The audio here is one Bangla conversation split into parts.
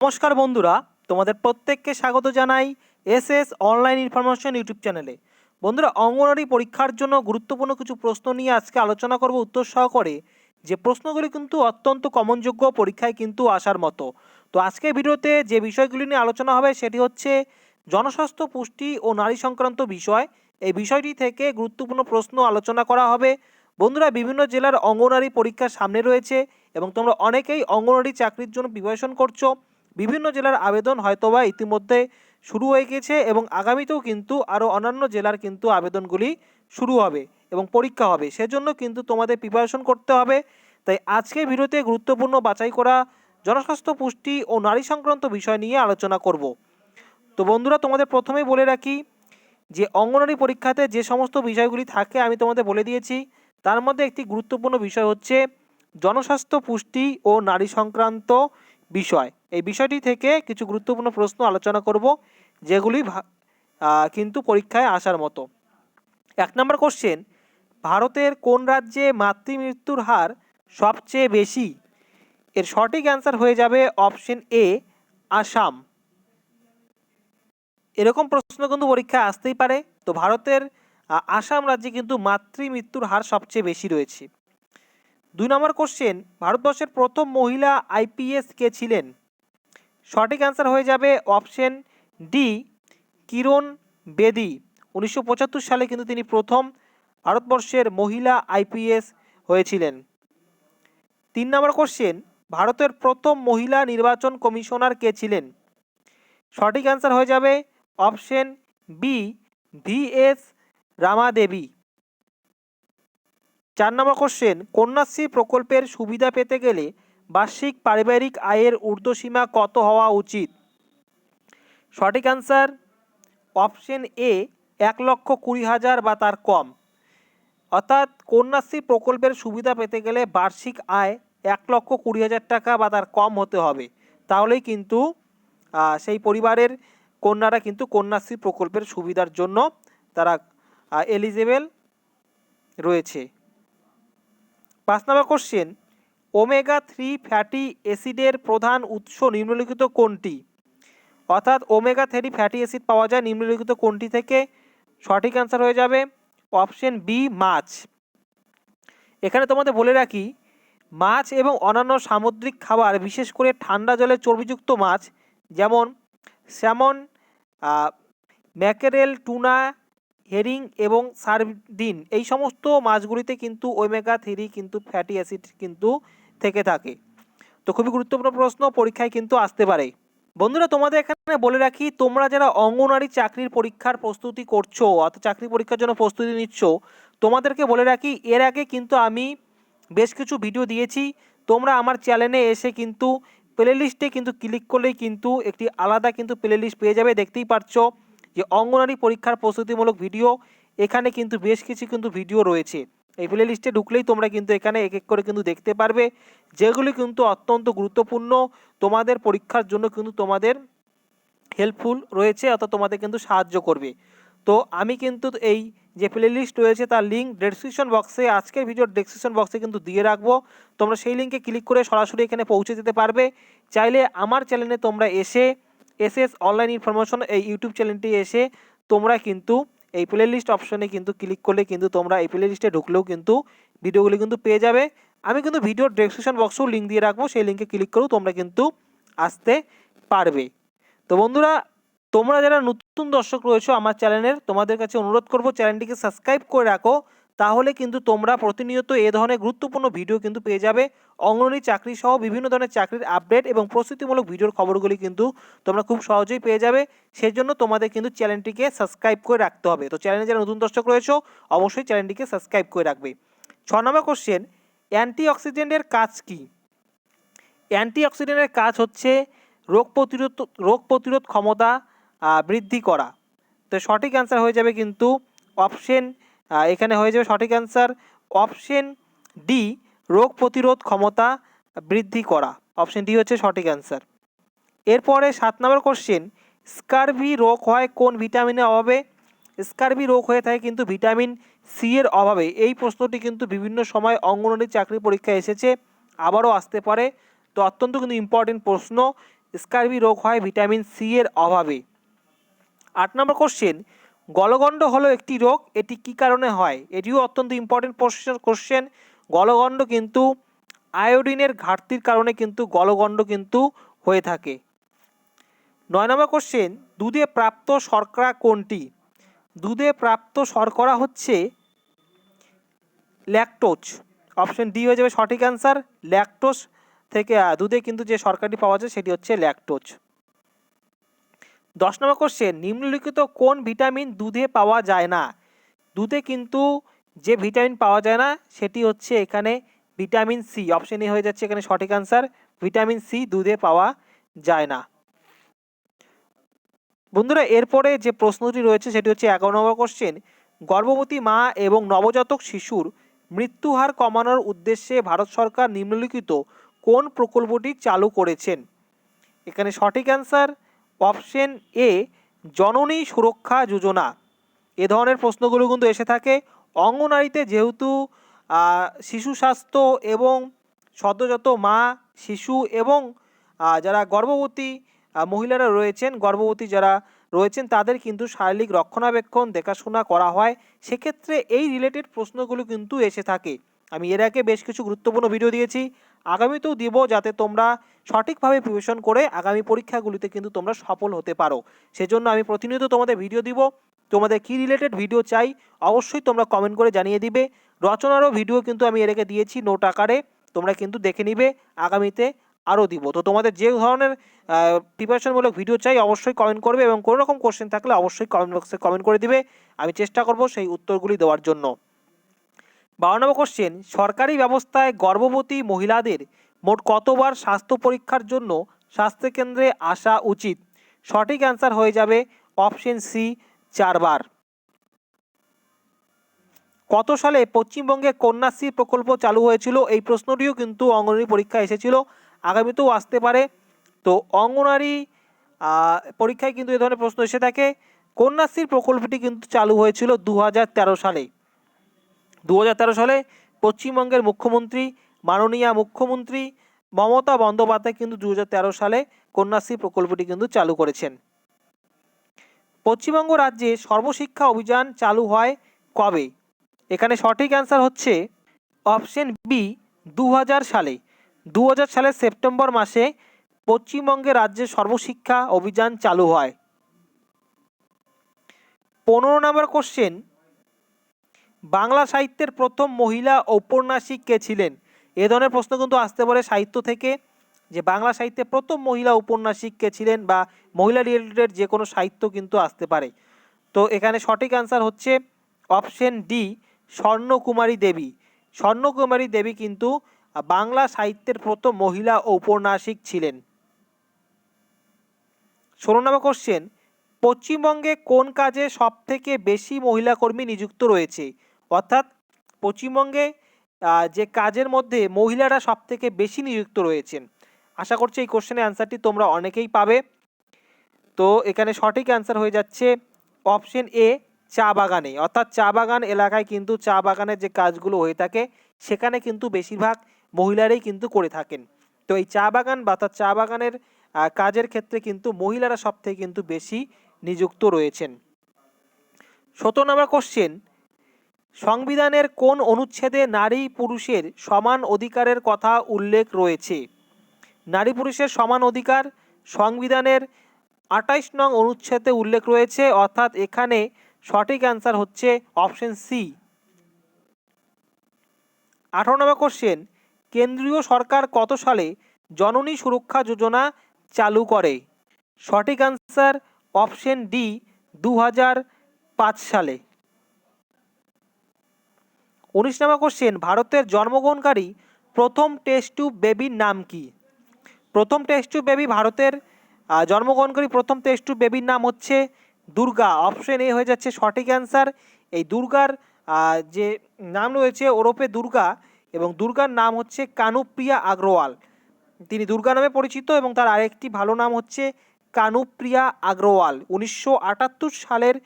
নমস্কার বন্ধুরা, তোমাদের প্রত্যেককে স্বাগত জানাই S S online information YouTube চ্যানেলে। বন্ধুরা, অঙ্গনওয়াড়ি পরীক্ষার জন্য গুরুত্বপূর্ণ কিছু প্রশ্ন নিয়ে আজকে আলোচনা করব উত্তর সহকারে। যে প্রশ্নগুলি কিন্তু অত্যন্ত কমনযোগ্য পরীক্ষায় কিন্তু আসার মতো। তো আজকের ভিডিওতে যে বিষয়গুলি নিয়ে আলোচনা হবে সেটি হচ্ছে জনস্বাস্থ্য, পুষ্টি ও নারী সংক্রান্ত বিষয়। এই বিষয়টি থেকে গুরুত্বপূর্ণ প্রশ্ন আলোচনা করা হবে। বন্ধুরা, বিভিন্ন জেলার অঙ্গনওয়াড়ি পরীক্ষা সামনে রয়েছে এবং তোমরা অনেকেই অঙ্গনওয়াড়ি চাকরির জন্য প্রিপারেশন করছ। বিভিন্ন জেলার আবেদন হয়তোবা ইতিমধ্যে শুরু হয়ে গেছে এবং আগামীতেও কিন্তু আরও অন্যান্য জেলার কিন্তু আবেদনগুলি শুরু হবে এবং পরীক্ষা হবে। সেজন্য কিন্তু তোমাদের প্রিপারেশন করতে হবে। তাই আজকে ভিডিওতে গুরুত্বপূর্ণ বাছাই করা জনস্বাস্থ্য পুষ্টি ও নারী সংক্রান্ত বিষয় নিয়ে আলোচনা করব। তো বন্ধুরা, তোমাদের প্রথমেই বলে রাখি যে অঙ্গনওয়াড়ি পরীক্ষাতে যে সমস্ত বিষয়গুলি থাকে আমি তোমাদের বলে দিয়েছি। তার মধ্যে একটি গুরুত্বপূর্ণ বিষয় হচ্ছে জনস্বাস্থ্য পুষ্টি ও নারী সংক্রান্ত বিষয়। এই বিষয়টি থেকে কিছু গুরুত্বপূর্ণ প্রশ্ন আলোচনা করব, যেগুলি কিন্তু পরীক্ষায় আসার মতো। এক নম্বর কোশ্চেন ভারতের কোন রাজ্যে মাতৃমৃত্যুর হার সবচেয়ে বেশি? এর সঠিক অ্যান্সার হয়ে যাবে অপশন এ আসাম। এরকম প্রশ্ন কিন্তু পরীক্ষায় আসতেই পারে। তো ভারতের আসাম রাজ্যে কিন্তু মাতৃমৃত্যুর হার সবচেয়ে বেশি রয়েছে। দুই নম্বর কোশ্চেন ভারতবর্ষের প্রথম মহিলা আইপিএস কে ছিলেন? সঠিক অ্যান্সার হয়ে যাবে অপশন ডি কিরণ বেদি। উনিশশো পঁচাত্তর সালে কিন্তু তিনি প্রথম ভারতবর্ষের মহিলা আইপিএস হয়েছিলেন। তিন নম্বর কোশ্চেন ভারতের প্রথম মহিলা নির্বাচন কমিশনার কে ছিলেন? সঠিক অ্যান্সার হয়ে যাবে option B V S Ramadevi. চার নম্বর কোশ্চেন কন্যাশ্রী প্রকল্পের সুবিধা পেতে গেলে বার্ষিক পারিবারিক আয়ের ঊর্ধ্বসীমা কত হওয়া উচিত? সঠিক অ্যান্সার অপশন এ এক লক্ষ কুড়ি হাজার বা তার কম। অর্থাৎ কন্যাশ্রী প্রকল্পের সুবিধা পেতে গেলে বার্ষিক আয় এক লক্ষ কুড়ি হাজার টাকা বা তার কম হতে হবে। তাহলেই কিন্তু সেই পরিবারের কন্যারা কিন্তু কন্যাশ্রী প্রকল্পের সুবিধার জন্য তারা এলিজেবেল রয়েছে। পাঁচ নম্বর কোশ্চেন ওমেগা থ্রি ফ্যাটি অ্যাসিডের প্রধান উৎস নিম্নলিখিত কোনটি? অর্থাৎ ওমেগা থ্রি ফ্যাটি অ্যাসিড পাওয়া যায় নিম্নলিখিত কোনটি থেকে? সঠিক অ্যান্সার হয়ে যাবে অপশন বি মাছ। এখানে তোমাদের বলে রাখি, মাছ এবং অন্যান্য সামুদ্রিক খাবার, বিশেষ করে ঠান্ডা জলে চর্বিযুক্ত মাছ, যেমন স্যামন ম্যাকেরেল টুনা হেরিং এবং সার্ডিন এই সমস্ত মাছগুলিতে কিন্তু ওমেগা থ্রি কিন্তু ফ্যাটি অ্যাসিড কিন্তু থেকে থাকে। তো খুবই গুরুত্বপূর্ণ প্রশ্ন, পরীক্ষায় কিন্তু আসতে পারে। বন্ধুরা, তোমাদের এখানে বলে রাখি, তোমরা যারা অঙ্গনারী চাকরির পরীক্ষার প্রস্তুতি করছ, অর্থাৎ চাকরি পরীক্ষার জন্য প্রস্তুতি নিচ্ছ, তোমাদেরকে বলে রাখি, এর আগে কিন্তু আমি বেশ কিছু ভিডিও দিয়েছি। তোমরা আমার চ্যানেলে এসে কিন্তু প্লে লিস্টে কিন্তু ক্লিক করলেই কিন্তু একটি আলাদা কিন্তু প্লে লিস্ট পেয়ে যাবে, দেখতেই পারছ। যে অঙ্গনারী পরীক্ষার প্রস্তুতিমূলক ভিডিও, এখানে কিন্তু বেশ কিছু কিন্তু ভিডিও রয়েছে। এই প্লে লিস্টে ঢুকলেই তোমরা কিন্তু এখানে এক এক করে কিন্তু দেখতে পারবে, যেগুলি কিন্তু অত্যন্ত গুরুত্বপূর্ণ। তোমাদের পরীক্ষার জন্য কিন্তু তোমাদের হেল্পফুল রয়েছে, অর্থাৎ তোমাদের কিন্তু সাহায্য করবে। তো আমি কিন্তু এই যে প্লে লিস্ট রয়েছে, তার লিঙ্ক ডেসক্রিপশন বক্সে আজকের ভিডিওর ডেসক্রিপশন বক্সে কিন্তু দিয়ে রাখব। তোমরা সেই লিঙ্কে ক্লিক করে সরাসরি এখানে পৌঁছে যেতে পারবে। চাইলে আমার চ্যানেলে তোমরা এসে এস এস অনলাইন ইনফরমেশন এই ইউটিউব চ্যানেলটি এসে তোমরা কিন্তু এই প্লে লিস্ট অপশনে কিন্তু ক্লিক করলে কিন্তু তোমরা এই প্লে লিস্টে ঢুকলেও কিন্তু ভিডিওগুলি কিন্তু পেয়ে যাবে। আমি কিন্তু ভিডিওর ডেসক্রিপশন বক্সেও লিঙ্ক দিয়ে রাখব, সেই লিঙ্কে ক্লিক করেও তোমরা কিন্তু আসতে পারবে। তো বন্ধুরা, তোমরা যারা নতুন দর্শক রয়েছো আমার চ্যানেলের তোমাদের কাছে অনুরোধ করব চ্যানেলটিকে সাবস্ক্রাইব করে রাখো তাহলে কিন্তু তোমরা প্রতিনিয়ত এ ধরনের গুরুত্বপূর্ণ ভিডিও কিন্তু পেয়ে যাবে। অঙ্গনওয়াড়ি চাকরি সহ বিভিন্ন ধরনের চাকরির আপডেট এবং প্রস্তুতিমূলক ভিডিওর খবরগুলি কিন্তু তোমরা খুব সহজেই পেয়ে যাবে। সেই জন্য তোমাদের কিন্তু চ্যানেলটিকে সাবস্ক্রাইব করে রাখতে হবে। তো চ্যানেলে যারা নতুন দর্শক রয়েছো, অবশ্যই চ্যানেলটিকে সাবস্ক্রাইব করে রাখবে। ছ নম্বর কোশ্চেন অ্যান্টিঅক্সিডেন্টের কাজ কী? অ্যান্টিঅক্সিডেন্টের কাজ হচ্ছে রোগ প্রতিরোধ রোগ প্রতিরোধ ক্ষমতা বৃদ্ধি করা। তো সঠিক অ্যান্সার হয়ে যাবে কিন্তু অপশন এখানে হয়ে যাবে সঠিক অ্যান্সার অপশন ডি রোগ প্রতিরোধ ক্ষমতা বৃদ্ধি করা। অপশন ডি হচ্ছে সঠিক অ্যান্সার এরপরে সাত নম্বর কোশ্চেন স্কারভি রোগ হয় কোন ভিটামিনের অভাবে? স্কারভি রোগ হয়ে থাকে কিন্তু ভিটামিন সি এর অভাবে। এই প্রশ্নটি কিন্তু বিভিন্ন সময় অঙ্গনওয়াড়ি চাকরি পরীক্ষায় এসেছে, আবারও আসতে পারে। তো অত্যন্ত কিন্তু ইম্পর্টেন্ট প্রশ্ন স্কারবি রোগ হয় ভিটামিন সি এর অভাবে। আট নম্বর কোশ্চেন গলগণ্ড হলো একটি রোগ, এটি কি কারণে হয়? এটিও অত্যন্ত ইম্পর্টেন্ট কোশ্চেন গলগণ্ড কিন্তু আয়োডিনের ঘাটতির কারণে কিন্তু গলগণ্ড কিন্তু হয়ে থাকে। নয় নম্বর কোশ্চেন দুধে প্রাপ্ত শর্করা কোনটি? দুধে প্রাপ্ত শর্করা হচ্ছে ল্যাকটোজ অপশন ডি হয়ে যাবে সঠিক অ্যান্সার ল্যাকটোজ থেকে, দুধে কিন্তু যে শর্করাটি পাওয়া যায় সেটি হচ্ছে ল্যাকটোজ দশ নম্বর কোশ্চেন নিম্নলিখিত কোন ভিটামিন দুধে পাওয়া যায় না? দুধে কিন্তু যে ভিটামিন পাওয়া যায় না, সেটি হচ্ছে এখানে ভিটামিন সি অপশন এ হয়ে যাচ্ছে এখানে সঠিক অ্যান্সার ভিটামিন সি দুধে পাওয়া যায় না। বন্ধুরা, এরপরে যে প্রশ্নটি রয়েছে, সেটি হচ্ছে এগারো নম্বর কোশ্চেন গর্ভবতী মা এবং নবজাতক শিশুর মৃত্যুহার কমানোর উদ্দেশ্যে ভারত সরকার নিম্নলিখিত কোন প্রকল্পটি চালু করেছেন? এখানে সঠিক অ্যান্সার অপশন এ জননী সুরক্ষা যোজনা। এ ধরনের প্রশ্নগুলো কিন্তু এসে থাকে। অঙ্গনারীতে যেহেতু শিশু স্বাস্থ্য এবং সদ্যজাত মা, শিশু এবং যারা গর্ভবতী মহিলারা রয়েছেন, গর্ভবতী যারা রয়েছেন, তাদের কিন্তু শারীরিক রক্ষণাবেক্ষণ, দেখাশোনা করা হয়। সেক্ষেত্রে এই রিলেটেড প্রশ্নগুলো কিন্তু এসে থাকে। আমি এর আগে বেশ কিছু গুরুত্বপূর্ণ ভিডিও দিয়েছি। আগামীতেও দিব যাতে তোমরা সঠিকভাবে প্রিপারেশন করে আগামী পরীক্ষাগুলিতে কিন্তু তোমরা সফল হতে পারো। সেজন্য আমি প্রতিনিয়ত তোমাদের ভিডিও দিব। তোমাদের কী রিলেটেড ভিডিও চাই, অবশ্যই তোমরা কমেন্ট করে জানিয়ে দিবে। রচনারও ভিডিও কিন্তু আমি এর দিয়েছি নোট আকারে, তোমরা কিন্তু দেখে নিবে। আগামীতে আরও দিব। তো তোমাদের যে ধরনের প্রিপারেশনমূলক ভিডিও চাই, অবশ্যই কমেন্ট করবে এবং কোনো রকম কোশ্চেন থাকলে অবশ্যই কমেন্ট বক্সে কমেন্ট করে দিবে। আমি চেষ্টা করব সেই উত্তরগুলি দেওয়ার জন্য। বারো নম্বর কোশ্চেন সরকারি ব্যবস্থায় গর্ভবতী মহিলাদের মোট কতবার স্বাস্থ্য পরীক্ষার জন্য স্বাস্থ্যকেন্দ্রে আসা উচিত? সঠিক অ্যান্সার হয়ে যাবে অপশন সি চারবার। কত সালে পশ্চিমবঙ্গে কন্যাশ্রী প্রকল্প চালু হয়েছিল? এই প্রশ্নটিও কিন্তু অঙ্গনওয়াড়ি পরীক্ষা এসেছিল। আগামীতেও আসতে পারে। তো আহ, পরীক্ষায় কিন্তু এ ধরনের প্রশ্ন এসে থাকে। কন্যাশ্রী প্রকল্পটি কিন্তু চালু হয়েছিল দু হাজার তেরো সালে। দু হাজার তেরো সালে পশ্চিমবঙ্গের মুখ্যমন্ত্রী, মাননীয় মুখ্যমন্ত্রী মমতা বন্দ্যোপাধ্যায় কিন্তু দু হাজার তেরো সালে কন্যাশ্রী প্রকল্পটি কিন্তু চালু করেছেন। পশ্চিমবঙ্গ রাজ্যে সর্বশিক্ষা অভিযান চালু হয় কবে? এখানে সঠিক অ্যান্সার হচ্ছে অপশন বি দু হাজার সালে। দু হাজার সালের সেপ্টেম্বর মাসে পশ্চিমবঙ্গে রাজ্যে সর্বশিক্ষা অভিযান চালু হয়। পনেরো নম্বর কোশ্চেন বাংলা সাহিত্যের প্রথম মহিলা ঔপন্যাসিক কে ছিলেন। এ ধরনের প্রশ্ন কিন্তু আসতে পারে সাহিত্য থেকে, যে বাংলা সাহিত্যে প্রথম মহিলা উপন্যাসিক কে ছিলেন বা মহিলা রিলেটেড যে কোনো সাহিত্য কিন্তু আসতে পারে। তো এখানে সঠিক অ্যান্সার হচ্ছে অপশন ডি স্বর্ণকুমারী দেবী। স্বর্ণকুমারী দেবী কিন্তু বাংলা সাহিত্যের প্রথম মহিলা ঔপন্যাসিক ছিলেন। ষোলো নম্বর কোশ্চেন পশ্চিমবঙ্গে কোন কাজে সবথেকে বেশি মহিলা কর্মী নিযুক্ত রয়েছে? অর্থাৎ পশ্চিমবঙ্গে যে কাজের মধ্যে মহিলারা সবথেকে বেশি নিযুক্ত রয়েছেন। আশা করছি এই কোশ্চেনের অ্যান্সারটি তোমরা অনেকেই পাবে। তো এখানে সঠিক অ্যান্সার হয়ে যাচ্ছে অপশন এ চা বাগানে। অর্থাৎ চা বাগান এলাকায় কিন্তু চা বাগানের যে কাজগুলো হয়ে থাকে, সেখানে কিন্তু বেশিরভাগ মহিলারাই কিন্তু করে থাকেন। তো এই চা বাগান বা অর্থাৎ চা বাগানের কাজের ক্ষেত্রে কিন্তু মহিলারা সব থেকে কিন্তু বেশি নিযুক্ত রয়েছেন। সতেরো নম্বর কোশ্চেন সংবিধানের কোন অনুচ্ছেদে নারী পুরুষের সমান অধিকারের কথা উল্লেখ রয়েছে? নারী পুরুষের সমান অধিকার সংবিধানের আঠাইশ নং অনুচ্ছেদে উল্লেখ রয়েছে, অর্থাৎ এখানে সঠিক অ্যান্সার হচ্ছে অপশন সি। আঠারো নম্বর কোশ্চেন, কেন্দ্রীয় সরকার কত সালে জননী সুরক্ষা যোজনা চালু করে? সঠিক অ্যান্সার অপশন ডি দু সালে। উনিশ নম্বর কোশ্চেন ভারতের জন্মগ্রহণকারী প্রথম টেস্ট টিউব বেবির নাম কি? প্রথম টেস্ট টিউব বেবি ভারতের জন্মগ্রহণকারী প্রথম টেস্ট টিউব বেবির নাম হচ্ছে দুর্গা। অপশন এ হয়ে যাচ্ছে সঠিক অ্যান্সার এই দুর্গার যে নাম রয়েছে ওরফে দুর্গা এবং দুর্গার নাম হচ্ছে কানুপ্রিয়া আগ্রওয়াল। তিনি দুর্গা নামে পরিচিত এবং তার আরেকটি ভালো নাম হচ্ছে কানুপ্রিয়া আগ্রওয়াল। উনিশশো আটাত্তর সালের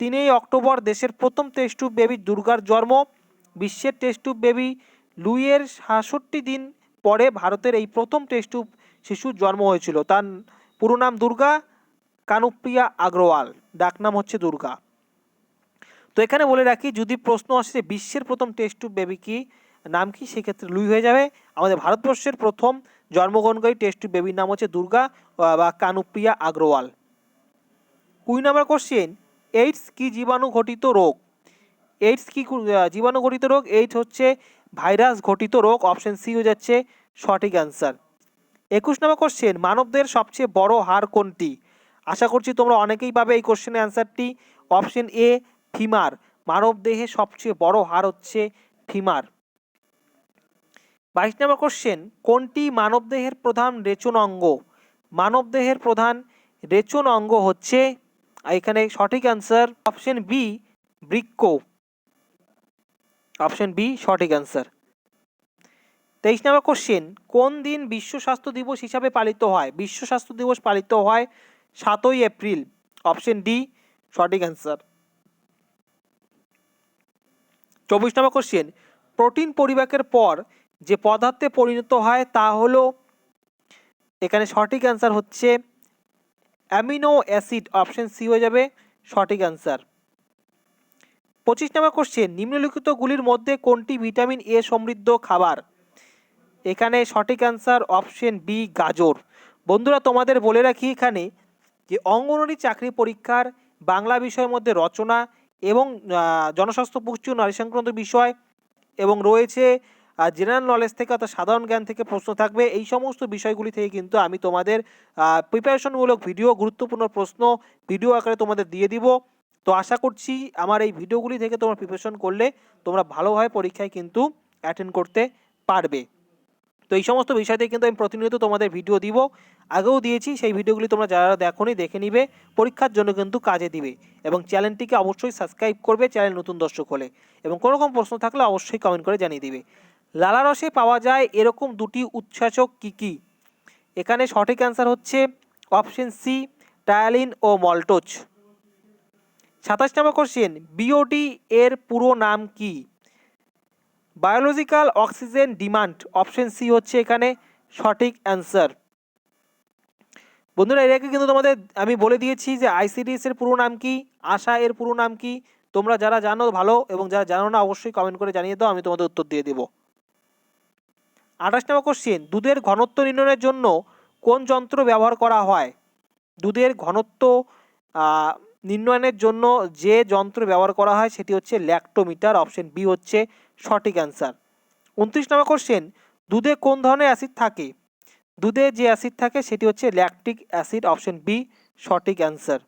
তিনই অক্টোবর দেশের প্রথম টেস্ট টিউব বেবি দুর্গার জন্ম। বিশ্বের টেস্ট টিউব বেবি লুইয়ের সাতষট্টি দিন পরে ভারতের এই প্রথম টেস্ট টিউব শিশুর জন্ম হয়েছিল। তার পুরো নাম দুর্গা, কানুপ্রিয়া আগ্রওয়াল ডাকনাম হচ্ছে দুর্গা। তো এখানে বলে রাখি, যদি প্রশ্ন আসে বিশ্বের প্রথম টেস্ট টুব বেবি কি, নাম কি, সেক্ষেত্রে লুই হয়ে যাবে। আমাদের ভারতবর্ষের প্রথম জন্মগ্রহণকারী টেস্ট টুব বেবির নাম হচ্ছে দুর্গা বা কানুপ্রিয়া আগ্রওয়াল। কুড়ি নম্বর কোশ্চেন এইডস কি জীবাণু ঘটিত রোগ? এইডস কি জীবাণু ঘটিত রোগ? এইডস হচ্ছে ভাইরাস ঘটিত রোগ। অপশন সি হয়ে যাচ্ছে সঠিক অ্যান্সার। একুশ নম্বর কোশ্চেন মানবদের সবচেয়ে বড় হাড় কোনটি? আশা করছি তোমরা অনেকেই পাবে এই কোশ্চেনের অ্যান্সারটি অপশন এ, ফিমার। মানব দেহে সবচেয়ে বড় হাড় হচ্ছে ফিমার। বাইশ নম্বর কোশ্চেন কোনটি মানবদেহের প্রধান রেচন অঙ্গ? মানবদেহের প্রধান রেচন অঙ্গ হচ্ছে এখানে সঠিক অ্যান্সার অপশন বি বৃক্ক অপশন বি সঠিক অ্যান্সার তেইশ নম্বর কোশ্চেন কোন দিন বিশ্ব স্বাস্থ্য দিবস হিসাবে পালিত হয়? বিশ্ব স্বাস্থ্য দিবস পালিত হয় সাতই এপ্রিল। অপশন ডি সঠিক অ্যান্সার চব্বিশ নম্বর কোশ্চেন প্রোটিন পরিপাকের পর যে পদার্থে পরিণত হয় তা হলো, এখানে সঠিক অ্যান্সার হচ্ছে অ্যামিনো অ্যাসিড অপশন সি হয়ে যাবে সঠিক অ্যান্সার। পঁচিশ নম্বর কোশ্চেন নিম্নলিখিতগুলির মধ্যে কোনটি ভিটামিন এ সমৃদ্ধ খাবার? এখানে সঠিক অ্যান্সার অপশন বি গাজর। বন্ধুরা, তোমাদের বলে রাখি এখানে যে অঙ্গনওয়াড়ি চাকরি পরীক্ষার বাংলা বিষয়ের মধ্যে রচনা এবং জনস্বাস্থ্য পুষ্টি ও নারী সংক্রান্ত বিষয় এবং রয়েছে জেনারেল নলেজ থেকে অর্থাৎ সাধারণ জ্ঞান থেকে প্রশ্ন থাকবে। এই সমস্ত বিষয়গুলি থেকে কিন্তু আমি তোমাদের প্রিপারেশনমূলক ভিডিও গুরুত্বপূর্ণ প্রশ্ন ভিডিও আকারে তোমাদের দিয়ে দিব। তো আশা করছি আমার এই ভিডিওগুলি থেকে তোমরা প্রিপারেশন করলে তোমরা ভালোভাবে পরীক্ষায় কিন্তু অ্যাটেন্ড করতে পারবে। তো এই সমস্ত বিষয় থেকে কিন্তু আমি প্রতিনিয়ত তোমাদের ভিডিও দিব। আগেও দিয়েছি, সেই ভিডিওগুলি তোমরা যারা দেখোনি, দেখে নিবে। পরীক্ষার জন্য কিন্তু কাজে দিবে এবং চ্যানেলটিকে অবশ্যই সাবস্ক্রাইব করবে, চ্যানেল নতুন দর্শক হলে। এবং কোনো রকম প্রশ্ন থাকলে অবশ্যই কমেন্ট করে জানিয়ে দিবে। লালারসে পাওয়া যায় এরকম দুটি উচ্ছ্বাসক কী কী? এখানে সঠিক অ্যান্সার হচ্ছে অপশন সি টায়ালিন ও মল্টোজ সাতাশ নম্বর কোশ্চেন বিওডি এর পুরো নাম কি? Biological oxygen demand option C হচ্ছে এখানে সঠিক অ্যান্সার বন্ধুরা, এর আগে কিন্তু তোমাদের আমি বলে দিয়েছি যে আইসিডিএস এর পুরো নাম কি, আশা এর পুরো নাম কি? তোমরা যারা জানো ভালো এবং যারা জানো না, অবশ্যই কমেন্ট করে জানিয়ে দাও, আমি তোমাদের উত্তর দিয়ে দেবো। আঠাশ নম্বর কোশ্চেন দুধের ঘনত্ব নির্ণয়ের জন্য কোন যন্ত্র ব্যবহার করা হয়? দুধের ঘনত্ব নির্ণয়নের জন্য যে যন্ত্র ব্যবহার করা হয় সেটি হচ্ছে ল্যাক্টোমিটার অপশন বি হচ্ছে সঠিক অ্যান্সার উনত্রিশ নম্বর কোশ্চেন দুধে কোন ধরনের অ্যাসিড থাকে? দুধে যে অ্যাসিড থাকে সেটি হচ্ছে ল্যাকটিক অ্যাসিড অপশন বি সঠিক অ্যান্সার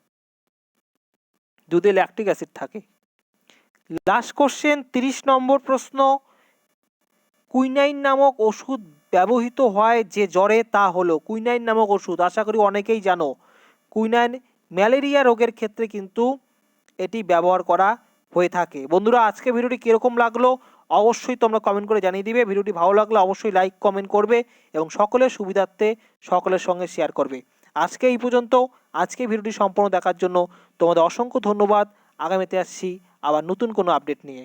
দুধে ল্যাকটিক অ্যাসিড থাকে। লাস্ট কোশ্চেন তিরিশ নম্বর প্রশ্ন কুইনাইন নামক ওষুধ ব্যবহৃত হয় যে জ্বরে তা হলো। কুইনাইন নামক ওষুধ, আশা করি অনেকেই জানো। কুইনাইন ম্যালেরিয়া রোগের ক্ষেত্রে কিন্তু এটি ব্যবহার করা হয়ে থাকে। বন্ধুরা, আজকে ভিডিওটি কীরকম লাগল অবশ্যই তোমরা কমেন্ট করে জানিয়ে দিবে। ভিডিওটি ভালো লাগলে অবশ্যই লাইক কমেন্ট করবে এবং সকলের সুবিধার্থে সকলের সঙ্গে শেয়ার করবে। আজকে এই পর্যন্ত। আজকে ভিডিওটি সম্পূর্ণ দেখার জন্য তোমাদের অসংখ্য ধন্যবাদ। আগামীতে আসছি আবার নতুন কোনো আপডেট নিয়ে।